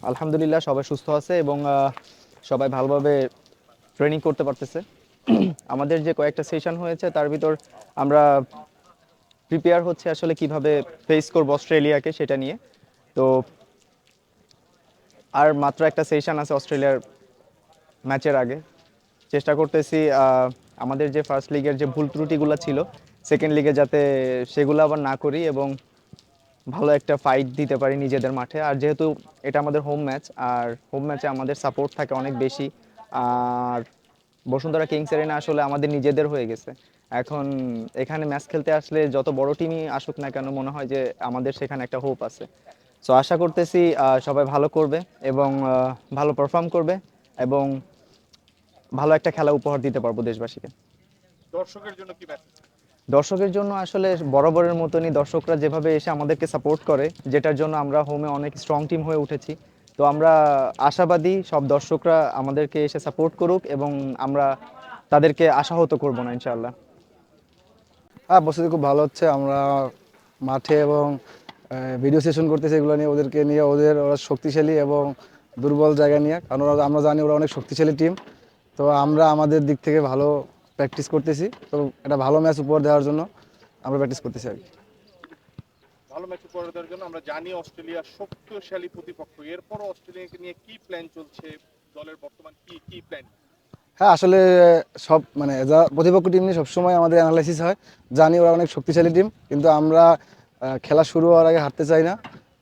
আলহামদুলিল্লাহ সবাই সুস্থ আছে এবং সবাই ভালোভাবে ট্রেনিং করতে পারতেছে। আমাদের যে কয়েকটা সেশন হয়েছে, তার ভিতর আমরা প্রিপেয়ার হচ্ছে আসলে কীভাবে ফেস করব অস্ট্রেলিয়াকে সেটা নিয়ে। তো, আর মাত্র একটা সেশন আছে অস্ট্রেলিয়ার ম্যাচের আগে। চেষ্টা করতেছি আমাদের যে ফার্স্ট লিগের যে ভুল ত্রুটিগুলো ছিল সেকেন্ড লিগে যাতে সেগুলো আবার না করি এবং ভালো একটা ফাইট দিতে পারি নিজেদের মাঠে। আর যেহেতু এটা আমাদের হোম ম্যাচ আর হোম ম্যাচে আমাদের সাপোর্ট থাকে অনেক বেশি, আর বসুন্ধরা কিংস এরিনা আসলে আমাদের নিজেদের হয়ে গেছে। এখন এখানে ম্যাচ খেলতে আসলে যত বড় টিমই আসুক না কেন, মনে হয় যে আমাদের সেখানে একটা হোপ আছে। সো আশা করতেছি সবাই ভালো করবে এবং ভালো পারফর্ম করবে এবং ভালো একটা খেলা উপহার দিতে পারব দেশবাসীকে। দর্শকের জন্য কি মেসেজ দর্শকের জন্য আসলে বরাবরের মতনই দর্শকরা যেভাবে এসে আমাদেরকে সাপোর্ট করে, যেটার জন্য আমরা হোমে অনেক স্ট্রং টিম হয়ে উঠেছি। তো আমরা আশাবাদী সব দর্শকরা আমাদেরকে এসে সাপোর্ট করুক এবং আমরা তাদেরকে আশাহত করব না, ইনশাআল্লাহ। হ্যাঁ প্রস্তুতি খুব ভালো হচ্ছে। আমরা মাঠে এবং ভিডিও সেশন করতেছি এগুলো নিয়ে, ওদেরকে নিয়ে, ওদের, ওরা শক্তিশালী এবং দুর্বল জায়গা নিয়ে। কারণ আমরা জানি ওরা অনেক শক্তিশালী টিম তো আমরা আমাদের দিক থেকে ভালো প্র্যাকটিস করতেছি। তো একটা ভালো ম্যাচ উপহার দেওয়ার জন্য আমরা প্র্যাকটিস করতেছি আর কি। ভালো ম্যাচ উপহার দেওয়ার জন্য আমরা জানি অস্ট্রেলিয়া শক্তিশালী প্রতিপক্ষ। এরপরও অস্ট্রেলিয়াকে নিয়ে কি প্ল্যান চলছে? দলের বর্তমান কি কি প্ল্যান হ্যাঁ আসলে সব মানে যা প্রতিপক্ষ টিম নিয়ে সবসময় আমাদের অ্যানালাইসিস হয়। জানি ওরা অনেক শক্তিশালী টিম কিন্তু আমরা খেলা শুরু হওয়ার আগে হারতে চাই না।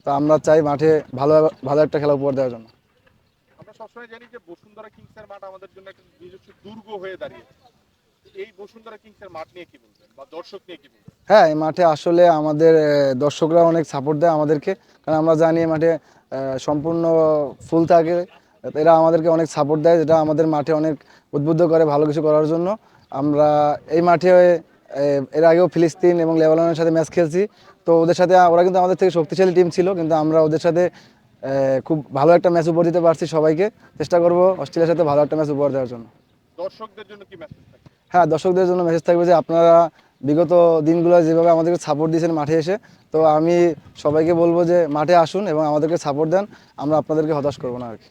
তো আমরা চাই মাঠে ভালো ভালো একটা খেলা উপহার দেওয়ার জন্য। আমরা সবসময় জানি যে বসুন্ধরা কিংসের মাঠ আমাদের জন্য একটা নিজস্ব দুর্গ হয়ে দাঁড়িয়েছে। এই বসুন্ধরা কিংসের মাঠ নিয়ে কি বলবেন? বা দর্শক নিয়ে কি বলবেন? হ্যাঁ এই মাঠে আসলে আমাদের দর্শকরা অনেক সাপোর্ট দেয় আমাদেরকে। কারণ আমরা জানি এই মাঠে সম্পূর্ণ ফুল থাকে। এরা আমাদেরকে অনেক সাপোর্ট দেয় যেটা আমাদের মাঠে অনেক উদ্বুদ্ধ করে ভালো কিছু করার জন্য। আমরা এই মাঠে এর আগেও ফিলিস্তিন এবং লেবাননের সাথে ম্যাচ খেলছি। তো ওদের সাথে ওরা কিন্তু আমাদের থেকে শক্তিশালী টিম ছিল কিন্তু আমরা ওদের সাথে খুব ভালো একটা ম্যাচ উপহার দিতে পারছি সবাইকে। চেষ্টা করব অস্ট্রেলিয়ার সাথে ভালো একটা ম্যাচ উপহার দেওয়ার জন্য। দর্শকদের জন্য কি মেসেজ থাকে হ্যাঁ দর্শকদের জন্য মেসেজ থাকবে যে আপনারা বিগত দিনগুলো যেভাবে আমাদেরকে সাপোর্ট দিয়েছেন মাঠে এসে, তো আমি সবাইকে বলব যে মাঠে আসুন এবং আমাদেরকে সাপোর্ট দেন, আমরা আপনাদেরকে হতাশ করব না আর কি।